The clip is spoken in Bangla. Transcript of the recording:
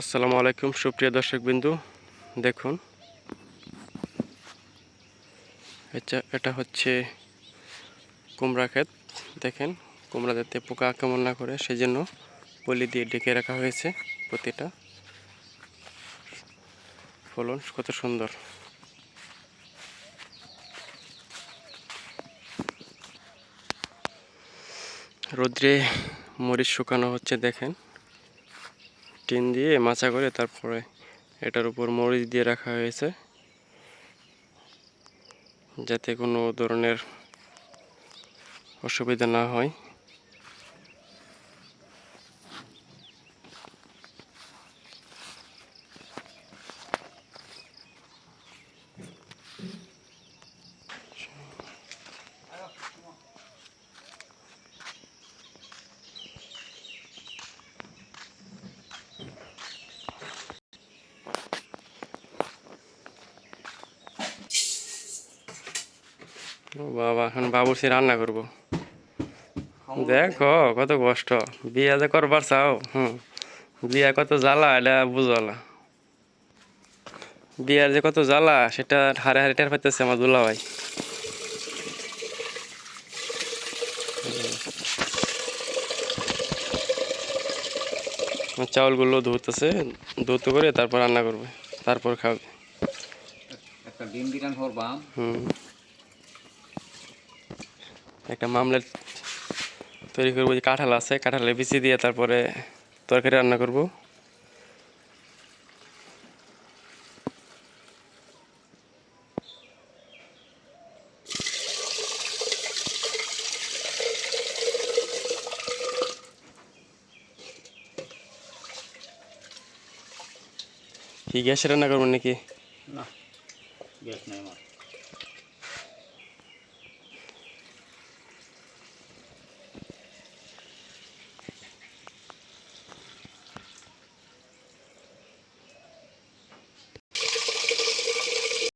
আসসালামু আলাইকুম, সুপ্রিয় দর্শক বিন্দু দেখুন, এটা এটা হচ্ছে কুমড়া ক্ষেত। দেখেন, কুমড়া যাতে পোকা আক্রমণ না করে সেই জন্য পলি দিয়ে ডেকে রাখা হয়েছে প্রতিটা ফলন, কত সুন্দর। রোদ্রে মরিচ শুকানো হচ্ছে, দেখেন। টিন দিয়ে মাচা করে তারপরে এটার উপর মরিচ দিয়ে রাখা হয়েছে, যাতে কোনো ধরনের অসুবিধা না হয়। বাবা এখন বাবুর্চি রান্না করব। দেখো কত কষ্ট। বিয়া যে করবার চাও হুম। বিয়া কত জ্বালা এটা বুঝলা। বিয়ার যে কত জ্বালা সেটা হারে হারে টের পাইতেছে আমার দুলা ভাই চাউলগুলো ধুতেছে ধুতে করে তারপর রান্না করবে তারপর খাবে। একটা ডিম দিলাম হুম। একটা মামলেট তৈরি করব, যে কাঁঠাল আছে, কাঁঠালে বিচি দিয়ে তারপরে তরকারি রান্না করব। কি গ্যাসে রান্না করব নাকি? না, গ্যাস নেই আমার।